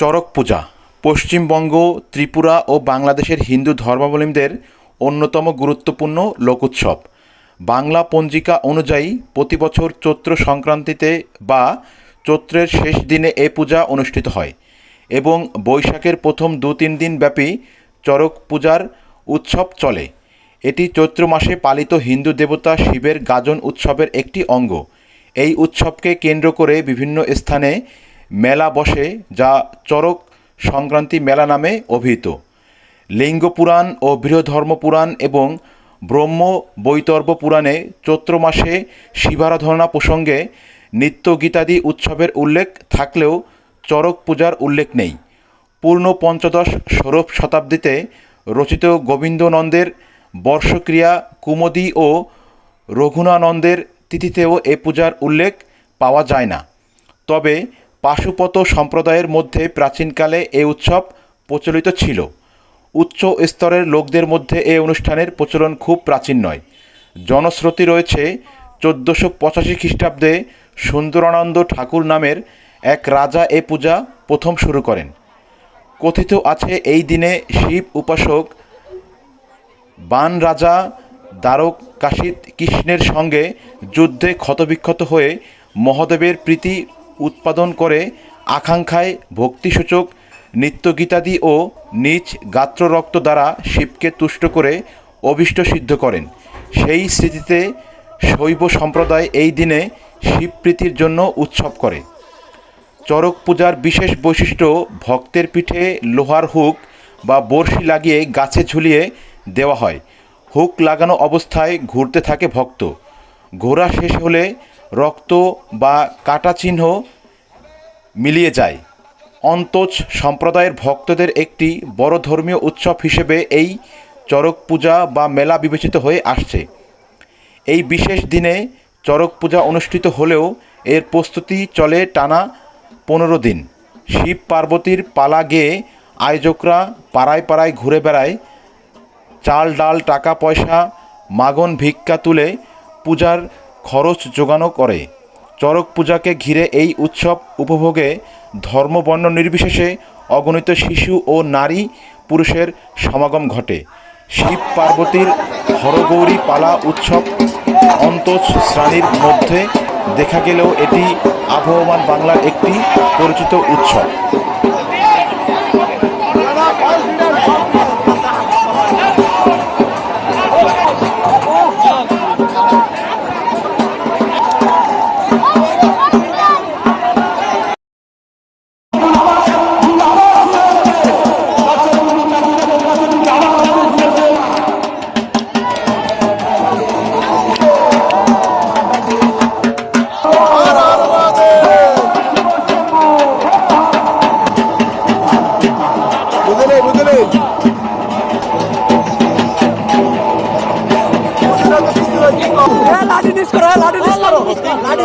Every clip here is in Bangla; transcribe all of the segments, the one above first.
চড়ক পূজা। পশ্চিমবঙ্গ, ত্রিপুরা ও বাংলাদেশের হিন্দু ধর্মাবলম্বীদের অন্যতম গুরুত্বপূর্ণ লোকোৎসব। বাংলা পঞ্জিকা অনুযায়ী প্রতি বছর চৈত্র সংক্রান্তিতে বা চৈত্রের শেষ দিনে এ পূজা অনুষ্ঠিত হয় এবং বৈশাখের প্রথম দু তিন দিন ব্যাপী চড়ক পূজার উৎসব চলে। এটি চৈত্র মাসে পালিত হিন্দু দেবতা শিবের গাজন উৎসবের একটি অঙ্গ। এই উৎসবকে কেন্দ্র করে বিভিন্ন স্থানে মেলা বসে, যা চড়ক সংক্রান্তি মেলা নামে অভিহিত। লিঙ্গ পুরাণ ও বৃহধর্ম পুরাণ এবং ব্রহ্ম বৈতর্ব পুরাণে চৈত্র মাসে শিবারাধনা প্রসঙ্গে নিত্য গীতাদি উৎসবের উল্লেখ থাকলেও চড়ক পূজার উল্লেখ নেই। পূর্ণ পঞ্চদশ ষোড়শ শতাব্দীতে রচিত গোবিন্দনন্দের বর্ষক্রিয়া কুমুদি ও রঘুনানন্দের তিথিতেও এ পূজার উল্লেখ পাওয়া যায় না। তবে পাশুপত সম্প্রদায়ের মধ্যে প্রাচীনকালে এ উৎসব প্রচলিত ছিল। উচ্চ স্তরের লোকদের মধ্যে এ অনুষ্ঠানের প্রচলন খুব প্রাচীন নয়। জনশ্রুতি রয়েছে চোদ্দোশো পঁচাশি খ্রিস্টাব্দে সুন্দরানন্দ ঠাকুর নামের এক রাজা এ পূজা প্রথম শুরু করেন। কথিত আছে এই দিনে শিব উপাসক বান রাজা দ্বারক কাশিত কৃষ্ণের সঙ্গে যুদ্ধে ক্ষতবিক্ষত হয়ে মহাদেবের প্রীতি উৎপাদন করে আকাঙ্ক্ষায় ভক্তিসূচক নিত্যগীতাদি ও নিজ গাত্ররক্ত দ্বারা শিবকে তুষ্ট করে অভীষ্ট সিদ্ধ করেন। সেই স্মৃতিতে শৈব সম্প্রদায় এই দিনে শিবপ্রীতির জন্য উৎসব করে। চড়ক পূজার বিশেষ বৈশিষ্ট্য, ভক্তের পিঠে লোহার হুক বা বড়শি লাগিয়ে গাছে ঝুলিয়ে দেওয়া হয়। হুক লাগানো অবস্থায় ঘুরতে থাকে ভক্ত। ঘোরা শেষ হলে রক্ত বা কাটা চিহ্ন মিলিয়ে যায়। অন্তজ সম্প্রদায়ের ভক্তদের একটি বড় ধর্মীয় উৎসব হিসেবে এই চড়ক পূজা বা মেলা বিবেচিত হয়ে আসছে। এই বিশেষ দিনে চড়ক পূজা অনুষ্ঠিত হলেও এর প্রস্তুতি চলে টানা পনেরো দিন। শিব পার্বতীর পালা গেয়ে আয়োজকরা পাড়ায় পাড়ায় ঘুরে বেড়ায়, চাল ডাল, টাকা পয়সা, মাগন ভিক্ষা তুলে পূজার খরচ জোগানো করে। চড়ক পূজাকে ঘিরে এই উৎসব উপভোগে ধর্মবর্ণ নির্বিশেষে অগণিত শিশু ও নারী পুরুষের সমাগম ঘটে। শিব পার্বতীর হরগৌরী পালা উৎসব অন্তজ শ্রেণির মধ্যে দেখা গেলেও এটি আবহমান বাংলার একটি পরিচিত উৎসব। বুঝলে হ্যাঁ লাঠি ডিস করো হ্যাঁ লাঠি ডিস করো। লাঠি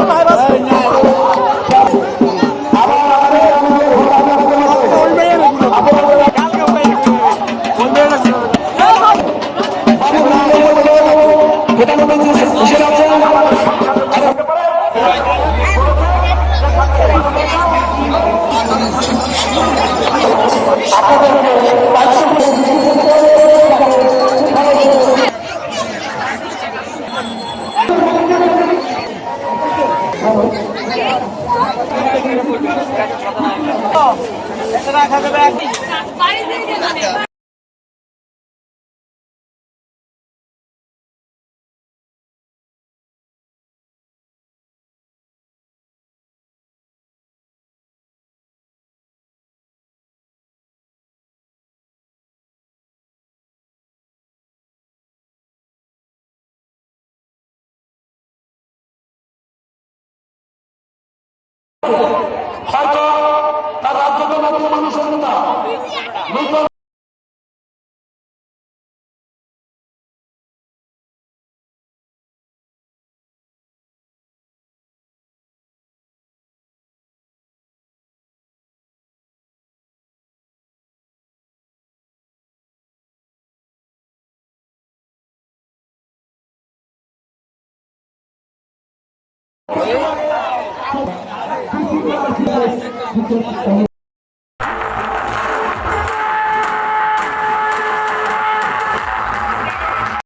পাইবা হয়তো তার রাজ্যটা নতুন মানুষের নেতা নতুন Yeah. এখন